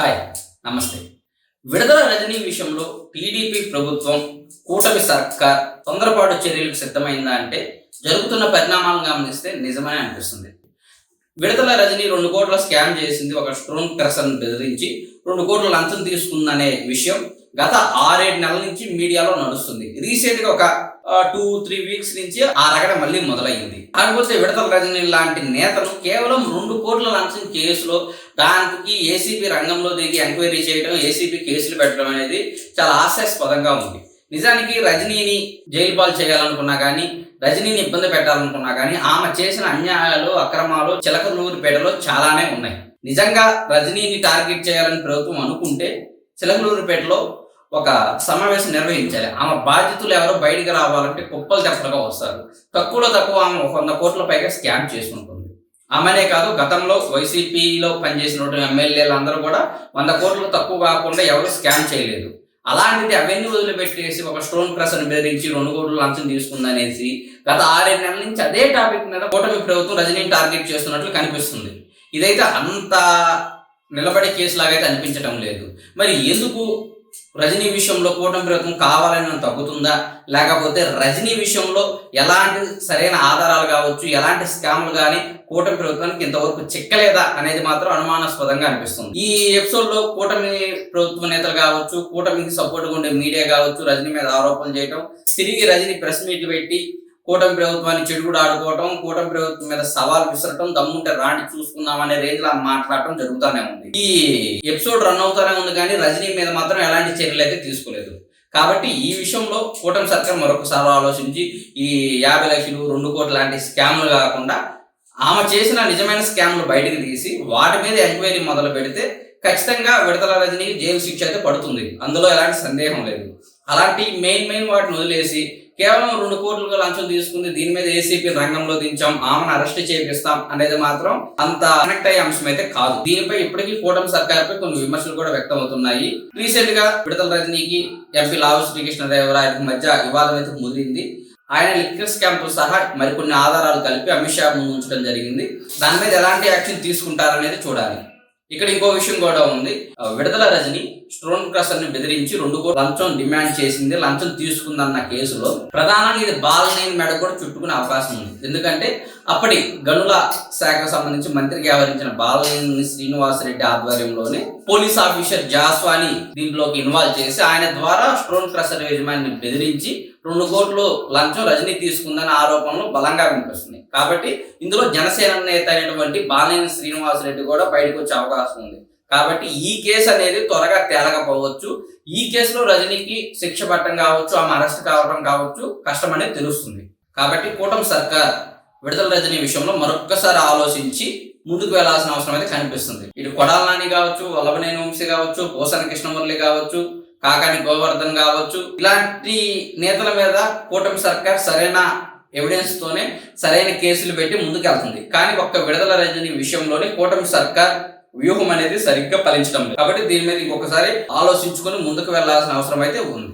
Hi నమస్తే. విడుదల రజనీ విషయంలో టీడీపీ ప్రభుత్వం కూటమి సర్కార్ తొందరపాటు చర్యలకు సిద్ధమైందా అంటే జరుగుతున్న పరిణామాలను గమనిస్తే నిజమని అనిపిస్తుంది. విడతల రజనీ రెండు కోట్ల స్కామ్ చేసింది ఒక స్టోన్ క్రసన్ బెదిరించి రెండు కోట్ల లంచం తీసుకుందనే విషయం గత ఆరేడు నెలల నుంచి మీడియాలో నడుస్తుంది. రీసెంట్గా ఒక టూ త్రీ వీక్స్ నుంచి ఆ రగడ మళ్ళీ మొదలైంది కాకపోతే విడతల రజనీ లాంటి నేతలు కేవలం రెండు కోట్ల లంచం కేసులో దానికి ఏసీబీ రంగంలో దిగి ఎంక్వైరీ చేయడం ఏసీబీ కేసులు పెట్టడం అనేది చాలా హాస్యాస్పదంగా ఉంది. నిజానికి రజనీని జైలు పాలు చేయాలనుకున్నా కానీ రజనీని ఇబ్బంది పెట్టాలనుకున్నా కానీ ఆమె చేసిన అన్యాయాలు అక్రమాలు చిలకలూరిపేటలో చాలానే ఉన్నాయి. నిజంగా రజనీని టార్గెట్ చేయాలని ప్రభుత్వం అనుకుంటే చిలకలూరిపేటలో ఒక సమావేశం నిర్వహించాలి. ఆమె బాధితులు ఎవరో బయటికి రావాలంటే కుప్పలు తెప్పలుగా వస్తారు. తక్కువలో తక్కువ ఆమె వంద కోట్ల పైగా స్కామ్ చేసుకుంటుంది. ఆమెనే కాదు గతంలో వైసీపీలో పనిచేసిన ఎమ్మెల్యేలు అందరూ కూడా వంద కోట్లు తక్కువ కాకుండా ఎవరు స్కామ్ చేయలేదు. అలాంటిది అవన్నీ వదిలిపెట్టేసి ఒక స్టోన్ క్రష్ బెదిరించి రెండు కోట్లు లంచం తీసుకుందనేసి గత ఆరేడు నెలల నుంచి అదే టాపిక్ మీద కూటమి ప్రభుత్వం రజనీని టార్గెట్ చేస్తున్నట్లు కనిపిస్తుంది. ఇదైతే అంత నిలబడే కేసు లాగైతే అనిపించడం లేదు. మరి ఎందుకు రజనీ విషయంలో కూటమి ప్రభుత్వం కావాలని తగ్గుతుందా? లేకపోతే రజనీ విషయంలో ఎలాంటి సరైన ఆధారాలు కావచ్చు ఎలాంటి స్కామ్లు కానీ కూటమి ప్రభుత్వానికి ఇంతవరకు చిక్కలేదా అనేది మాత్రం అనుమానాస్పదంగా అనిపిస్తుంది. ఈ ఎపిసోడ్లో కూటమి ప్రభుత్వ నేతలు కావచ్చు కూటమికి సపోర్ట్గా ఉండే మీడియా కావచ్చు రజనీ మీద ఆరోపణలు చేయడం తిరిగి రజనీ ప్రెస్ మీట్ పెట్టి కూటమి ప్రభుత్వాన్ని చెడుగుడు ఆడుకోవటం కూటమి ప్రభుత్వం మీద సవాల్ విసరటం దమ్ముంటే రాణి చూసుకుందాం అనే రేంజ్లో మాట్లాడటం జరుగుతూనే ఉంది. ఈ ఎపిసోడ్ రన్ అవుతానే ఉంది కానీ రజనీ మీద మాత్రం ఎలాంటి చర్యలు అయితే తీసుకోలేదు. కాబట్టి ఈ విషయంలో కూటమి సర్కార్ మరొకసారి ఆలోచించి ఈ యాభై లక్షలు రెండు కోట్ల లాంటి స్కామ్లు కాకుండా ఆమె చేసిన నిజమైన స్కామ్లు బయటకు తీసి వాటి మీద ఎంక్వైరీ మొదలు పెడితే ఖచ్చితంగా విడతల రజనీకి జైలు శిక్ష అయితే పడుతుంది. అందులో ఎలాంటి సందేహం లేదు. అలాంటి మెయిన్ మెయిన్ వాటిని వదిలేసి కేవలం రెండు కోట్లుగా లంచం తీసుకుంది దీని మీద ఏసీపీ రంగంలో దించాం ఆమెను అరెస్ట్ చేపిస్తాం అనేది మాత్రం అంత కనెక్ట్ అయ్యే అంశం అయితే కాదు. దీనిపై ఇప్పటికీ కూటమి సర్కార్ పై కొన్ని విమర్శలు కూడా వ్యక్తం అవుతున్నాయి రీసెంట్గా విడతల రజనీకి ఎంపీ లావు శ్రీకృష్ణదేవరాయలకు మధ్య వివాదం అయితే ముదిరింది. ఆయన లిక్కర్ స్కాంపు సహా మరికొన్ని ఆధారాలు కలిపి అమిత్ షా ముందు ఉంచడం జరిగింది. దాని మీద ఎలాంటి యాక్షన్ తీసుకుంటారనేది చూడాలి. ఇక్కడ ఇంకో విషయం కూడా ఉంది. విడతల రజని స్టోన్ క్రషర్ని బెదిరించి రెండు కోట్ల లంచం డిమాండ్ చేసింది. లంచం తీసుకుందన్న కేసులో ప్రధానంగా ఇది బాలనేని మెడ కూడా చుట్టుకునే అవకాశం ఉంది. ఎందుకంటే అప్పటి గనుల శాఖకు సంబంధించి మంత్రికి వ్యవహరించిన బాలనేని శ్రీనివాసరెడ్డి ఆధ్వర్యంలోనే పోలీస్ ఆఫీసర్ జాస్వాని దీంట్లోకి ఇన్వాల్వ్ చేసి ఆయన ద్వారా స్టోన్ క్రషర్ యజమాని బెదిరించి రెండు కోట్లు లంచం రజనీ తీసుకుందన్న ఆరోపణలు బలంగా వినిపిస్తున్నాయి. కాబట్టి ఇందులో జనసేన నేత అయినటువంటి బాలినేని శ్రీనివాసరెడ్డి కూడా బయటకు వచ్చే అవకాశం ఉంది. కాబట్టి ఈ కేసు అనేది త్వరగా తేలకపోవచ్చు. ఈ కేసులో రజనీకి శిక్ష పట్టడం కావచ్చు ఆమె అరెస్ట్ కావడం కావచ్చు కష్టం అనేది తెలుస్తుంది. కాబట్టి కూటమి సర్కార్ విడుదల రజనీ విషయంలో మరొక్కసారి ఆలోచించి ముందుకు వెళ్ళాల్సిన అవసరం అయితే కనిపిస్తుంది. ఇటు కొడాల నాని కావచ్చు వల్లభనేని వంశీ కావచ్చు పోసాని కృష్ణమురళి కావచ్చు కాకాని గోవర్ధన్ కావచ్చు ఇలాంటి నేతల మీద కూటమి సర్కార్ సరైన ఎవిడెన్స్ తోనే సరైన కేసులు పెట్టి ముందుకు వెళ్తుంది కానీ ఒక్క విడుదల రజని విషయంలోనే కూటమి సర్కార్ వ్యూహం అనేది సరిగ్గా ఫలించడం లేదు. కాబట్టి దీని మీద ఇంకొకసారి ఆలోచించుకొని ముందుకు వెళ్ళాల్సిన అవసరం అయితే ఉంది.